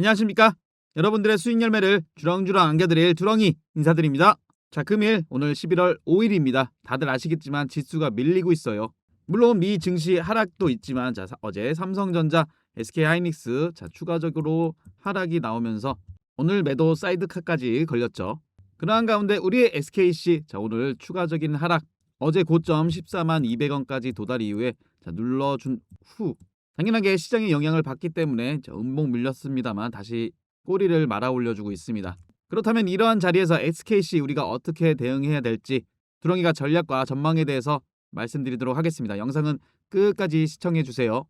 안녕하십니까? 여러분들의 수익 열매를 주렁주렁 안겨드릴 두렁이 인사드립니다. 자, 금일 오늘 11월 5일입니다. 다들 아시겠지만 지수가 밀리고 있어요. 물론 미 증시 하락도 있지만 자, 사- 어제 삼성전자, SK하이닉스 자, 추가적으로 하락이 나오면서 오늘 매도 사이드카까지 걸렸죠. 그러한 가운데 우리의 SKC 자, 오늘 추가적인 하락 어제 고점 14만 200원까지 도달 이후에 자, 눌러준 후 당연하게 시장의 영향을 받기 때문에 자, 음봉 밀렸습니다만 다시 꼬리를 말아 올려주고 있습니다. 그렇다면 이러한 자리에서 SKC 우리가 어떻게 대응해야 될지 두렁이가 전략과 전망에 대해서 말씀드리도록 하겠습니다. 영상은 끝까지 시청해 주세요.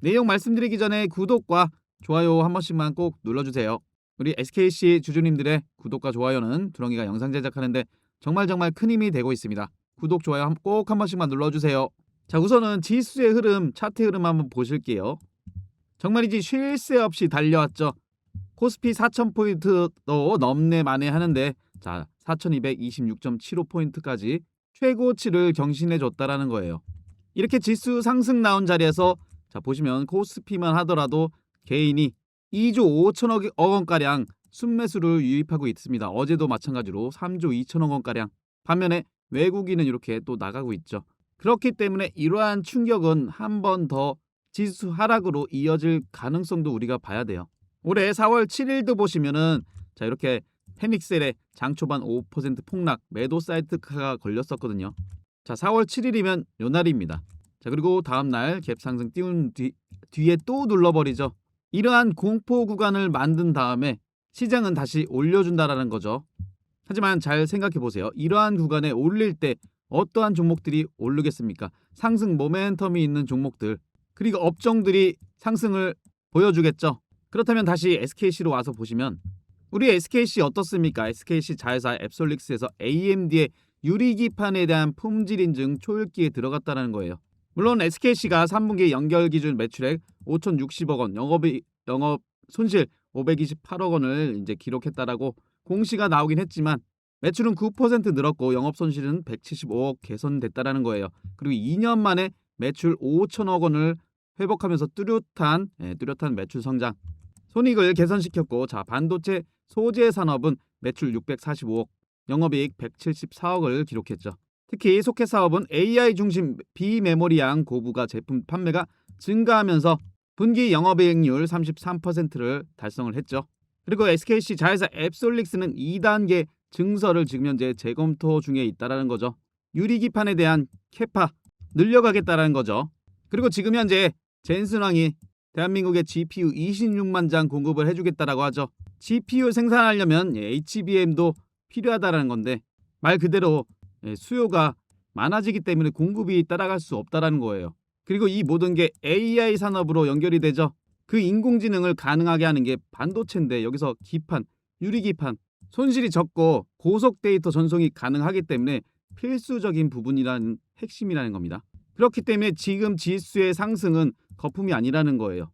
내용 말씀드리기 전에 구독과 좋아요 한 번씩만 꼭 눌러주세요. 우리 SKC 주주님들의 구독과 좋아요는 두렁이가 영상 제작하는데 정말 정말 큰 힘이 되고 있습니다. 구독, 좋아요 꼭 한 번씩만 눌러주세요. 자 우선은 지수의 흐름, 차트 흐름 한번 보실게요. 정말이지 쉴 새 없이 달려왔죠. 코스피 4,000포인트도 넘네 만에 하는데 자 4,226.75포인트까지 최고치를 경신해 줬다라는 거예요. 이렇게 지수 상승 나온 자리에서 자 보시면 코스피만 하더라도 개인이 2조 5천억 원가량 순매수를 유입하고 있습니다. 어제도 마찬가지로 3조 2천억 원가량. 반면에 외국인은 이렇게 또 나가고 있죠. 그렇기 때문에 이러한 충격은 한 번 더 지수 하락으로 이어질 가능성도 우리가 봐야 돼요. 올해 4월 7일도 보시면은 자 이렇게 패닉셀에 장 초반 5% 폭락 매도 사이트카가 걸렸었거든요. 자 4월 7일이면 요 날입니다. 자 그리고 다음 날 갭 상승 띄운 뒤, 뒤에 또 눌러버리죠. 이러한 공포 구간을 만든 다음에 시장은 다시 올려준다라는 거죠. 하지만 잘 생각해 보세요. 이러한 구간에 올릴 때 어떠한 종목들이 오르겠습니까? 상승 모멘텀이 있는 종목들 그리고 업종들이 상승을 보여주겠죠. 그렇다면 다시 SKC로 와서 보시면 우리 SKC 어떻습니까? SKC 자회사 앱솔릭스에서 AMD의 유리기판에 대한 품질 인증 초읽기에 들어갔다는 거예요. 물론 SKC가 3분기 연결 기준 매출액 5,060억 원, 영업이 영업 손실 528억 원을 이제 기록했다라고 공시가 나오긴 했지만 매출은 9% 늘었고 영업 손실은 175억 개선됐다라는 거예요. 그리고 2년 만에 매출 5천억 원을 회복하면서 뚜렷한 예, 뚜렷한 매출 성장. 손익을 개선시켰고 자 반도체 소재 산업은 매출 645억, 영업이익 174억을 기록했죠. 특히 속해 사업은 AI 중심 비메모리 양 고부가 제품 판매가 증가하면서 분기 영업이익률 33%를 달성을 했죠. 그리고 SKC 자회사 앱솔릭스는 2단계 증설을 지금 현재 재검토 중에 있다라는 거죠. 유리기판에 대한 캐파 늘려가겠다라는 거죠. 그리고 지금 현재 젠슨 왕이 대한민국의 GPU 26만 장 공급을 해주겠다라고 하죠. GPU 생산하려면 예, HBM도 필요하다라는 건데 말 그대로 예, 수요가 많아지기 때문에 공급이 따라갈 수 없다라는 거예요. 그리고 이 모든 게 AI 산업으로 연결이 되죠. 그 인공지능을 가능하게 하는 게 반도체인데 여기서 기판, 유리기판, 손실이 적고 고속 데이터 전송이 가능하기 때문에 필수적인 부분이라는 핵심이라는 겁니다. 그렇기 때문에 지금 지수의 상승은 거품이 아니라는 거예요.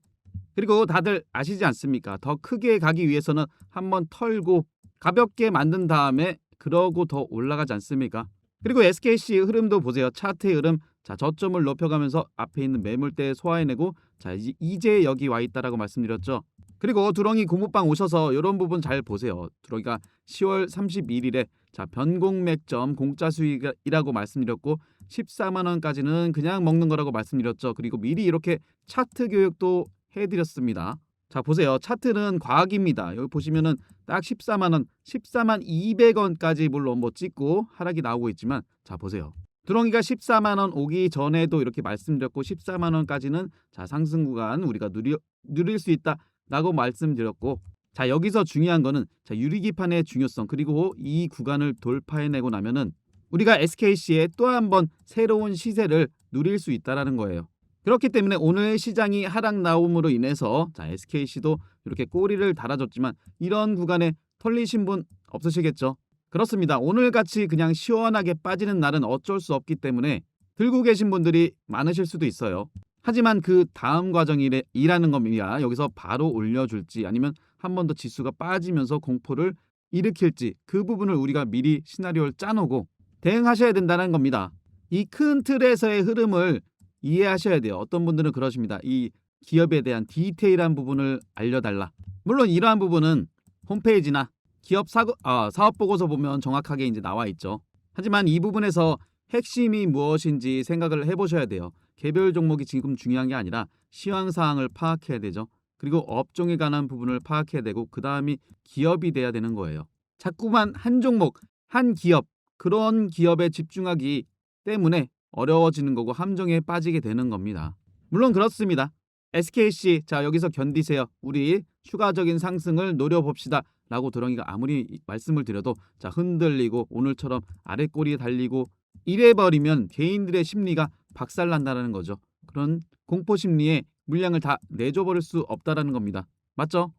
그리고 다들 아시지 않습니까? 더 크게 가기 위해서는 한번 털고 가볍게 만든 다음에 그러고 더 올라가지 않습니까? 그리고 SKC 흐름도 보세요. 차트의 흐름. 자, 저점을 높여가면서 앞에 있는 매물대 소화해내고 자, 이- 이제 여기 와 있다라고 말씀드렸죠. 그리고 두렁이 고무방 오셔서 이런 부분 잘 보세요. 두렁이가 10월 31일에 자, 변공맥점 공짜 수익이라고 말씀드렸고 14만 원까지는 그냥 먹는 거라고 말씀드렸죠. 그리고 미리 이렇게 차트 교육도 해드렸습니다. 자 보세요. 차트는 과학입니다. 여기 보시면은 딱 14만 원, 14만 200원까지 물론 뭐 찍고 하락이 나오고 있지만 자 보세요. 두렁이가 14만 원 오기 전에도 이렇게 말씀드렸고 14만 원까지는 자 상승 구간 우리가 누리, 누릴 수 있다 라고 말씀드렸고 자 여기서 중요한 거는 자 유리기판의 중요성 그리고 이 구간을 돌파해내고 나면은 우리가 SKC의 또 한 번 새로운 시세를 누릴 수 있다라는 거예요. 그렇기 때문에 오늘 시장이 하락 나옴으로 인해서 자 SKC도 이렇게 꼬리를 달아줬지만 이런 구간에 털리신 분 없으시겠죠? 그렇습니다. 오늘 같이 그냥 시원하게 빠지는 날은 어쩔 수 없기 때문에 들고 계신 분들이 많으실 수도 있어요. 하지만 그 다음 과정이라는 겁니다. 여기서 바로 올려줄지 아니면 한 번 더 지수가 빠지면서 공포를 일으킬지 그 부분을 우리가 미리 시나리오를 짜놓고 대응하셔야 된다는 겁니다. 이 큰 틀에서의 흐름을 이해하셔야 돼요. 어떤 분들은 그러십니다. 이 기업에 대한 디테일한 부분을 알려달라. 물론 이러한 부분은 홈페이지나 기업 사고, 아, 사업 보고서 보면 정확하게 이제 나와 있죠. 하지만 이 부분에서 핵심이 무엇인지 생각을 해보셔야 돼요. 개별 종목이 지금 중요한 게 아니라 시황 사항을 파악해야 되죠. 그리고 업종에 관한 부분을 파악해야 되고 그 다음이 기업이 돼야 되는 거예요. 자꾸만 한 종목, 한 기업 그런 기업에 집중하기 때문에 어려워지는 거고 함정에 빠지게 되는 겁니다. 물론 그렇습니다. SKC 자 여기서 견디세요. 우리 추가적인 상승을 노려봅시다. 라고 드렁이가 아무리 말씀을 드려도 자 흔들리고 오늘처럼 아랫꼬리에 달리고 이래버리면 개인들의 심리가 박살난다는 거죠. 그런 공포 심리에 물량을 다 내줘버릴 수 없다라는 겁니다. 맞죠?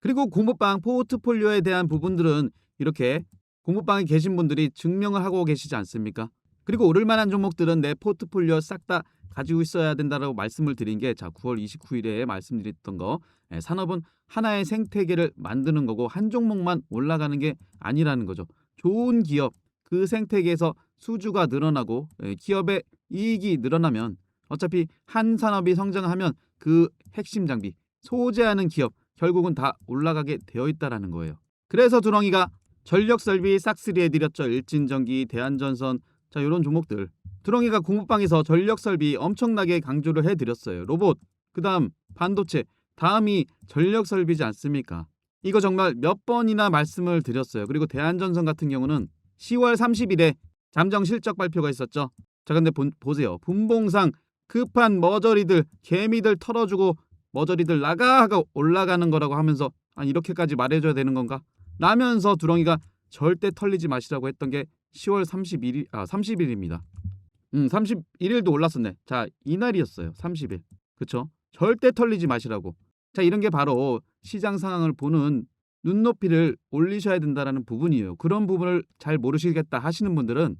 그리고 공부방 포트폴리오에 대한 부분들은 이렇게 공부방에 계신 분들이 증명을 하고 계시지 않습니까? 그리고 오를 만한 종목들은 내 포트폴리오 싹 다 가지고 있어야 된다라고 말씀을 드린 게 자 9월 29일에 말씀드렸던 거 예, 산업은 하나의 생태계를 만드는 거고 한 종목만 올라가는 게 아니라는 거죠. 좋은 기업 그 생태계에서 수주가 늘어나고 예, 기업의 이익이 늘어나면 어차피 한 산업이 성장하면 그 핵심 장비 소재하는 기업 결국은 다 올라가게 되어 있다라는 거예요. 그래서 두렁이가 전력 설비 싹쓸이 해드렸죠. 일진전기, 대한전선 자 이런 종목들 두렁이가 공부방에서 전력 설비 엄청나게 강조를 해드렸어요. 로봇, 그다음 반도체, 다음이 전력 설비지 않습니까? 이거 정말 몇 번이나 말씀을 드렸어요. 그리고 대한전선 같은 경우는 10월 30일에 잠정 실적 발표가 있었죠. 자 근데 본, 보세요. 분봉상 급한 머저리들, 개미들 털어주고 머저리들 나가 하고 올라가는 거라고 하면서 아 이렇게까지 말해줘야 되는 건가? 라면서 두렁이가 절대 털리지 마시라고 했던 게 10월 31일 아 30일입니다. 음 31일도 올랐었네. 자 이날이었어요. 30일. 그쵸? 절대 털리지 마시라고. 자 이런 게 바로 시장 상황을 보는 눈높이를 올리셔야 된다라는 부분이에요. 그런 부분을 잘 모르시겠다 하시는 분들은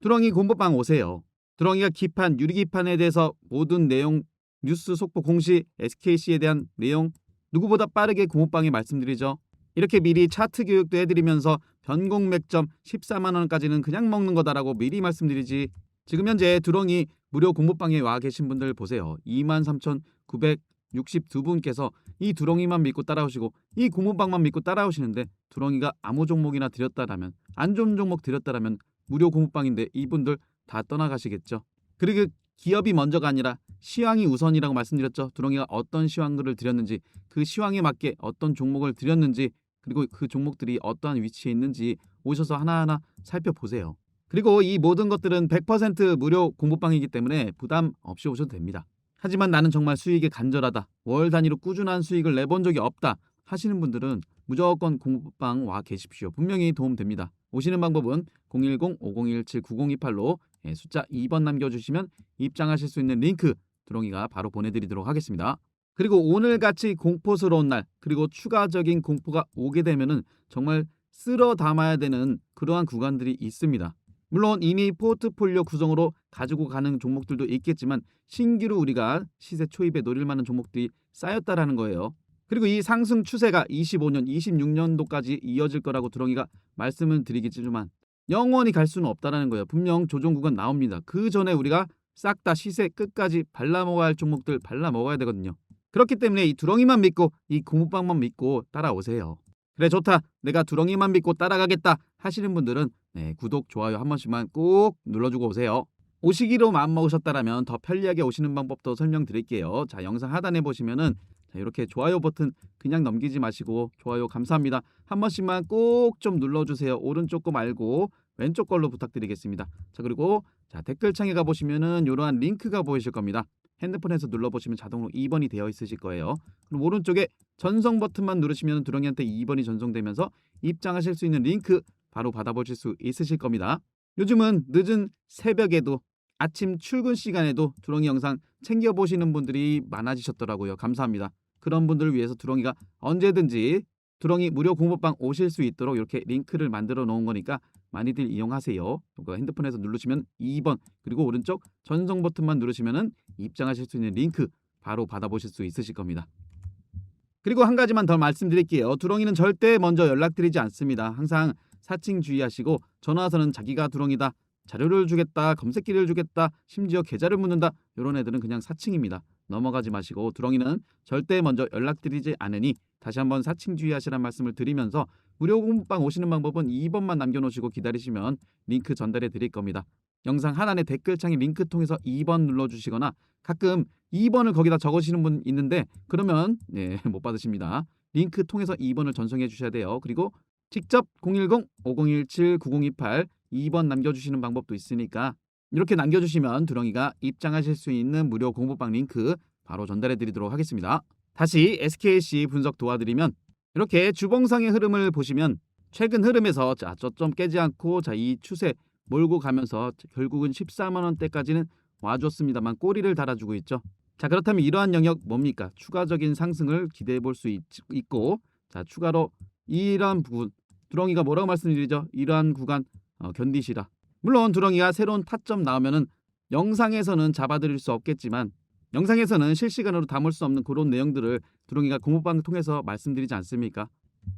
두렁이 공부방 오세요. 두렁이가 기판, 유리기판에 대해서 모든 내용, 뉴스 속보 공시, SKC에 대한 내용 누구보다 빠르게 공부방에 말씀드리죠. 이렇게 미리 차트 교육도 해드리면서 변공 맥점 14만 원까지는 그냥 먹는 거다라고 미리 말씀드리지. 지금 현재 두렁이 무료 공부방에 와 계신 분들 보세요. 23,962분께서 이 두렁이만 믿고 따라오시고 이 공부방만 믿고 따라오시는데 두렁이가 아무 종목이나 드렸다라면 안 좋은 종목 드렸다라면 무료 공부방인데 이분들 다 떠나가시겠죠. 그리고 기업이 먼저가 아니라 시황이 우선이라고 말씀드렸죠. 두렁이가 어떤 시황글을 드렸는지 그 시황에 맞게 어떤 종목을 드렸는지 그리고 그 종목들이 어떠한 위치에 있는지 오셔서 하나하나 살펴보세요. 그리고 이 모든 것들은 100% 무료 공부방이기 때문에 부담 없이 오셔도 됩니다. 하지만 나는 정말 수익이 간절하다. 월 단위로 꾸준한 수익을 내본 적이 없다. 하시는 분들은 무조건 공부방 와 계십시오. 분명히 도움됩니다. 오시는 방법은 010-5017-9028로 예, 숫자 2번 남겨주시면 입장하실 수 있는 링크 두렁이가 바로 보내드리도록 하겠습니다. 그리고 오늘같이 공포스러운 날 그리고 추가적인 공포가 오게 되면 은 정말 쓸어 담아야 되는 그러한 구간들이 있습니다. 물론 이미 포트폴리오 구성으로 가지고 가는 종목들도 있겠지만 신규로 우리가 시세 초입에 노릴 만한 종목들이 쌓였다라는 거예요. 그리고 이 상승 추세가 25년, 26년도까지 이어질 거라고 두렁이가 말씀을 드리겠지만 영원히 갈 수는 없다라는 거예요. 분명 조정 구간 나옵니다. 그 전에 우리가 싹 다 시세 끝까지 발라먹어야 할 종목들 발라먹어야 되거든요. 그렇기 때문에 이 두렁이만 믿고 이 고무방만 믿고 따라오세요. 그래 좋다. 내가 두렁이만 믿고 따라가겠다 하시는 분들은 네, 구독, 좋아요 한 번씩만 꼭 눌러주고 오세요. 오시기로 마음먹으셨다라면 더 편리하게 오시는 방법도 설명드릴게요. 자 영상 하단에 보시면은 자, 이렇게 좋아요 버튼 그냥 넘기지 마시고 좋아요 감사합니다. 한 번씩만 꼭 좀 눌러주세요. 오른쪽 거 말고 왼쪽 걸로 부탁드리겠습니다. 자 그리고 자 댓글창에 가보시면은 이러한 링크가 보이실 겁니다. 핸드폰에서 눌러보시면 자동으로 2번이 되어 있으실 거예요. 그럼 오른쪽에 전송 버튼만 누르시면 두렁이한테 2번이 전송되면서 입장하실 수 있는 링크 바로 받아보실 수 있으실 겁니다. 요즘은 늦은 새벽에도 아침 출근 시간에도 두렁이 영상 챙겨보시는 분들이 많아지셨더라고요. 감사합니다. 그런 분들을 위해서 두렁이가 언제든지 두렁이 무료 공부방 오실 수 있도록 이렇게 링크를 만들어 놓은 거니까 많이들 이용하세요. 핸드폰에서 누르시면 2번 그리고 오른쪽 전송 버튼만 누르시면은 입장하실 수 있는 링크 바로 받아보실 수 있으실 겁니다. 그리고 한 가지만 더 말씀드릴게요. 두렁이는 절대 먼저 연락드리지 않습니다. 항상 사칭 주의하시고 전화 와서는 자기가 두렁이다. 자료를 주겠다, 검색기를 주겠다, 심지어 계좌를 묻는다. 이런 애들은 그냥 사칭입니다. 넘어가지 마시고 두렁이는 절대 먼저 연락드리지 않으니 다시 한번 사칭 주의하시란 말씀을 드리면서 무료 공부방 오시는 방법은 2번만 남겨놓으시고 기다리시면 링크 전달해 드릴 겁니다. 영상 하단의 댓글창에 링크 통해서 2번 눌러주시거나 가끔 2번을 거기다 적으시는 분 있는데 그러면 네, 못 받으십니다. 링크 통해서 2번을 전송해 주셔야 돼요. 그리고 직접 010-5017-9028 2번 남겨주시는 방법도 있으니까 이렇게 남겨주시면 두렁이가 입장하실 수 있는 무료 공부방 링크 바로 전달해 드리도록 하겠습니다. 다시 SKC 분석 도와드리면 이렇게 주봉상의 흐름을 보시면 최근 흐름에서 자 저점 깨지 않고 자 이 추세 몰고 가면서 결국은 14만 원대까지는 와줬습니다만 꼬리를 달아주고 있죠. 자 그렇다면 이러한 영역 뭡니까? 추가적인 상승을 기대해 볼 수 있고 자 추가로 이러한 부분 두렁이가 뭐라고 말씀드리죠? 이러한 구간 어, 견디시라. 물론 두렁이가 새로운 타점 나오면은 영상에서는 잡아드릴 수 없겠지만 영상에서는 실시간으로 담을 수 없는 그런 내용들을 두렁이가 공부방 통해서 말씀드리지 않습니까?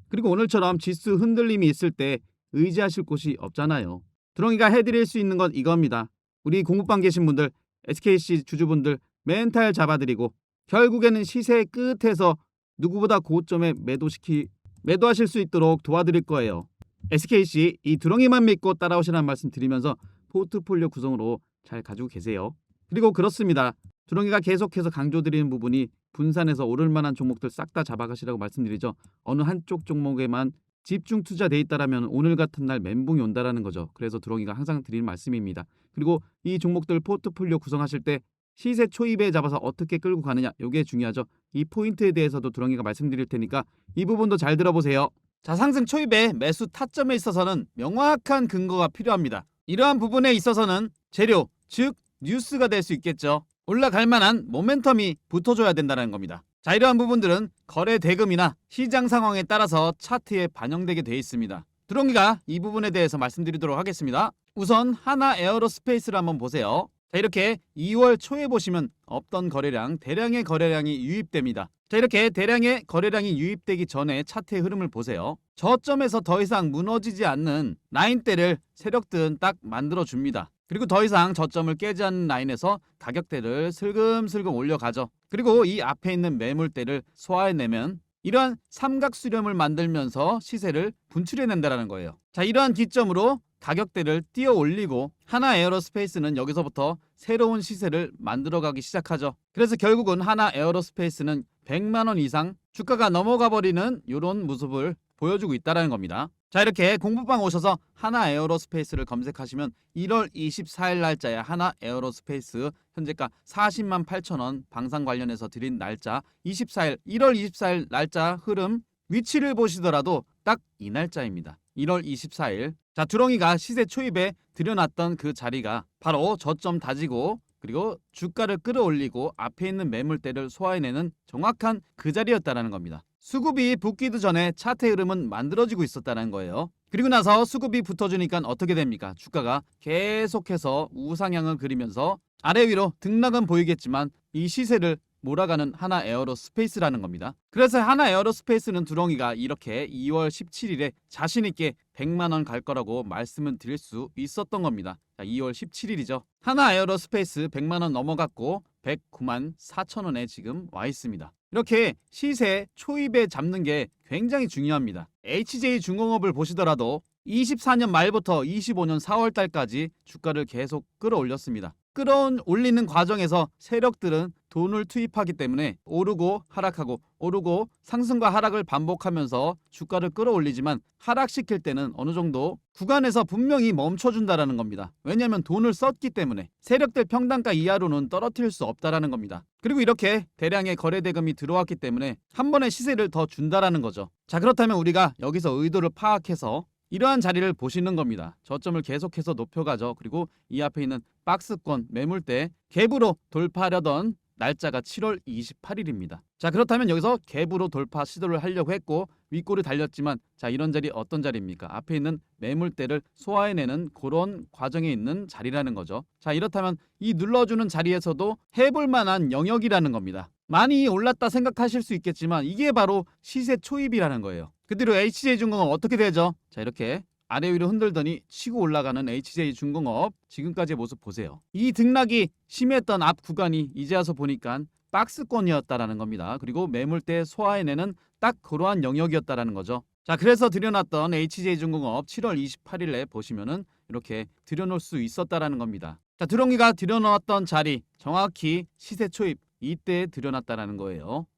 그리고 오늘처럼 지수 흔들림이 있을 때 의지하실 곳이 없잖아요. 두렁이가 해드릴 수 있는 건 이겁니다. 우리 공부방 계신 분들, SKC 주주분들 멘탈 잡아드리고 결국에는 시세 끝에서 누구보다 고점에 매도시키 매도하실 수 있도록 도와드릴 거예요. SKC 이 두렁이만 믿고 따라오시라는 말씀 드리면서 포트폴리오 구성으로 잘 가지고 계세요. 그리고 그렇습니다. 두렁이가 계속해서 강조드리는 부분이 분산해서 오를 만한 종목들 싹 다 잡아가시라고 말씀드리죠. 어느 한쪽 종목에만 집중 투자돼 있다라면 오늘 같은 날 멘붕이 온다라는 거죠. 그래서 두렁이가 항상 드리는 말씀입니다. 그리고 이 종목들 포트폴리오 구성하실 때 시세 초입에 잡아서 어떻게 끌고 가느냐 이게 중요하죠. 이 포인트에 대해서도 두렁이가 말씀드릴 테니까 이 부분도 잘 들어보세요. 자 상승 초입에 매수 타점에 있어서는 명확한 근거가 필요합니다. 이러한 부분에 있어서는 재료 즉 뉴스가 될 수 있겠죠. 올라갈 만한 모멘텀이 붙어줘야 된다는 겁니다. 자 이러한 부분들은 거래 대금이나 시장 상황에 따라서 차트에 반영되게 되어 있습니다. 두렁이가 이 부분에 대해서 말씀드리도록 하겠습니다. 우선 하나 에어로스페이스를 한번 보세요. 자 이렇게 2월 초에 보시면 없던 거래량, 대량의 거래량이 유입됩니다. 자 이렇게 대량의 거래량이 유입되기 전에 차트의 흐름을 보세요. 저점에서 더 이상 무너지지 않는 라인대를 세력들은 딱 만들어 줍니다. 그리고 더 이상 저점을 깨지 않는 라인에서 가격대를 슬금슬금 올려가죠. 그리고 이 앞에 있는 매물대를 소화해내면 이러한 삼각 수렴을 만들면서 시세를 분출해낸다는 거예요. 자 이러한 기점으로 가격대를 띄어 올리고 하나 에어로스페이스는 여기서부터 새로운 시세를 만들어가기 시작하죠. 그래서 결국은 하나 에어로스페이스는 100만 원 이상 주가가 넘어가 버리는 이런 모습을 보여주고 있다는 겁니다. 자 이렇게 공부방 오셔서 하나 에어로스페이스를 검색하시면 1월 24일 날짜에 하나 에어로스페이스 현재가 40만 8천 원 방산 관련해서 드린 날짜 24일 1월 24일 날짜 흐름 위치를 보시더라도 딱 이 날짜입니다. 1월 24일 자 두렁이가 시세 초입에 들여놨던 그 자리가 바로 저점 다지고 그리고 주가를 끌어올리고 앞에 있는 매물대를 소화해내는 정확한 그 자리였다라는 겁니다. 수급이 붙기도 전에 차트 흐름은 만들어지고 있었다는 거예요. 그리고 나서 수급이 붙어주니까 어떻게 됩니까? 주가가 계속해서 우상향을 그리면서 아래 위로 등락은 보이겠지만 이 시세를 몰아가는 하나 에어로스페이스라는 겁니다. 그래서 하나 에어로스페이스는 두렁이가 이렇게 2월 17일에 자신 있게 100만 원 갈 거라고 말씀을 드릴 수 있었던 겁니다. 자, 2월 17일이죠. 하나 에어로스페이스 100만 원 넘어갔고 109만 4천 원에 지금 와 있습니다. 이렇게 시세 초입에 잡는 게 굉장히 중요합니다. HJ 중공업을 보시더라도 24년 말부터 25년 4월 달까지 주가를 계속 끌어올렸습니다. 끌어올리는 과정에서 세력들은 돈을 투입하기 때문에 오르고 하락하고 오르고 상승과 하락을 반복하면서 주가를 끌어올리지만 하락시킬 때는 어느 정도 구간에서 분명히 멈춰준다라는 겁니다. 왜냐하면 돈을 썼기 때문에 세력들 평단가 이하로는 떨어뜨릴 수 없다라는 겁니다. 그리고 이렇게 대량의 거래 대금이 들어왔기 때문에 한 번에 시세를 더 준다라는 거죠. 자 그렇다면 우리가 여기서 의도를 파악해서 이러한 자리를 보시는 겁니다. 저점을 계속해서 높여가죠. 그리고 이 앞에 있는 박스권 매물대 갭으로 돌파하려던 날짜가 7월 28일입니다. 자 그렇다면 여기서 갭으로 돌파 시도를 하려고 했고 윗골이 달렸지만 자 이런 자리 어떤 자리입니까? 앞에 있는 매물대를 소화해내는 그런 과정에 있는 자리라는 거죠. 자 이렇다면 이 눌러주는 자리에서도 해볼 만한 영역이라는 겁니다. 많이 올랐다 생각하실 수 있겠지만 이게 바로 시세 초입이라는 거예요. 그대로 HJ중공업 어떻게 되죠? 자 이렇게 아래 위로 흔들더니 치고 올라가는 HJ중공업 지금까지의 모습 보세요. 이 등락이 심했던 앞 구간이 이제 와서 보니까 박스권이었다라는 겁니다. 그리고 매물대 소화해내는 딱 그러한 영역이었다라는 거죠. 자, 그래서 들여놨던 HJ중공업 7월 28일에 보시면은 이렇게 들여놓을 수 있었다라는 겁니다. 자, 드롱이가 들여놓았던 자리 정확히 시세 초입 이때 들여놨다라는 거예요.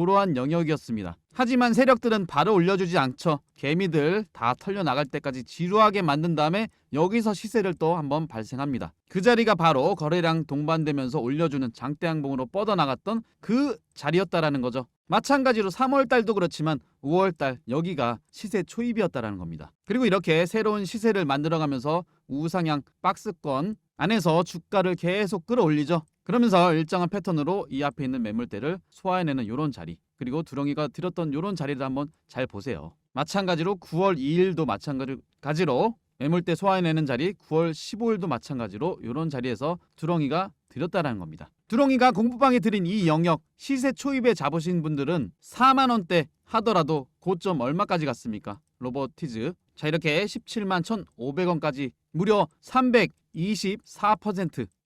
그러한 영역이었습니다. 하지만 세력들은 바로 올려주지 않죠. 개미들 다 털려 나갈 때까지 지루하게 만든 다음에 여기서 시세를 또 한번 발생합니다. 그 자리가 바로 거래량 동반되면서 올려주는 장대양봉으로 뻗어나갔던 그 자리였다라는 거죠. 마찬가지로 3월 달도 그렇지만 5월 달 여기가 시세 초입이었다라는 겁니다. 그리고 이렇게 새로운 시세를 만들어가면서 우상향 박스권 안에서 주가를 계속 끌어올리죠. 그러면서 일정한 패턴으로 이 앞에 있는 매물대를 소화해내는 이런 자리 그리고 두렁이가 들었던 이런 자리를 한번 잘 보세요. 마찬가지로 9월 2일도 마찬가지로 매물대 소화해내는 자리 9월 15일도 마찬가지로 이런 자리에서 두렁이가 들였다라는 겁니다. 두렁이가 공부방에 들인 이 영역 시세 초입에 잡으신 분들은 4만 원대 하더라도 고점 얼마까지 갔습니까? 로버티즈 자 이렇게 17만 1,500원까지 무려 324%